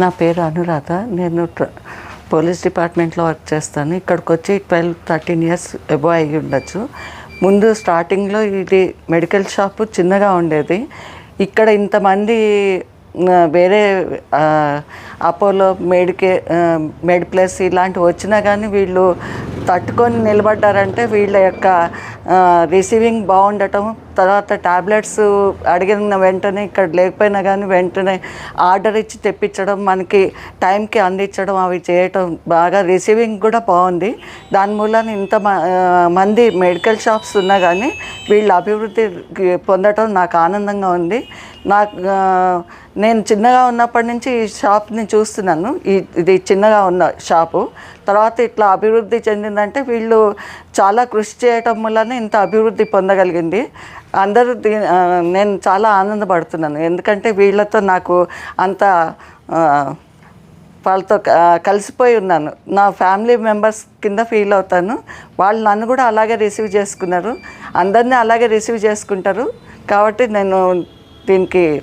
నా పేరు అనురాధ. నేను పోలీస్ డిపార్ట్మెంట్లో వర్క్ చేస్తాను. ఇక్కడికి వచ్చి ట్వెల్వ్ థర్టీన్ ఇయర్స్ ఎబో అయ్యి ఉండొచ్చు. ముందు స్టార్టింగ్లో ఇది మెడికల్ షాపు చిన్నగా ఉండేది. ఇక్కడ ఇంతమంది వేరే అపోలో మెడికే మెడ్ ప్లస్ ఇలాంటివి వచ్చినా కానీ వీళ్ళు తట్టుకొని నిలబడ్డారంటే వీళ్ళ యొక్క రిసీవింగ్ బాగుండటం తర్వాత టాబ్లెట్స్ అడిగిన వెంటనే ఇక్కడ లేకపోయినా కానీ వెంటనే ఆర్డర్ ఇచ్చి తెప్పించడం మనకి టైంకి అందించడం అవి చేయటం బాగా రిసీవింగ్ కూడా బాగుంది. దాని మూలాన ఇంత మ- మంది మెడికల్ షాప్స్ ఉన్నా కానీ వీళ్ళ అభివృద్ధి పొందటం నాకు ఆనందంగా ఉంది. నాకు నేను చిన్నగా ఉన్నప్పటి నుంచి ఈ షాప్ని చూస్తున్నాను. ఇది చిన్నగా ఉన్న షాపు. తర్వాత ఇట్లా అభివృద్ధి చెందిందంటే వీళ్ళు చాలా కృషి చేయటం వల్లనే ఇంత అభివృద్ధి పొందగలిగింది. అందరూ దీ- నేను చాలా ఆనందపడుతున్నాను. ఎందుకంటే వీళ్ళతో నాకు అంత వాళ్ళతో కలిసిపోయి ఉన్నాను. నా ఫ్యామిలీ మెంబర్స్ కింద ఫీల్ అవుతాను. వాళ్ళు నన్ను కూడా అలాగే రిసీవ్ చేసుకున్నారు. అందరినీ అలాగే రిసీవ్ చేసుకుంటారు. కాబట్టి నేను దీనికి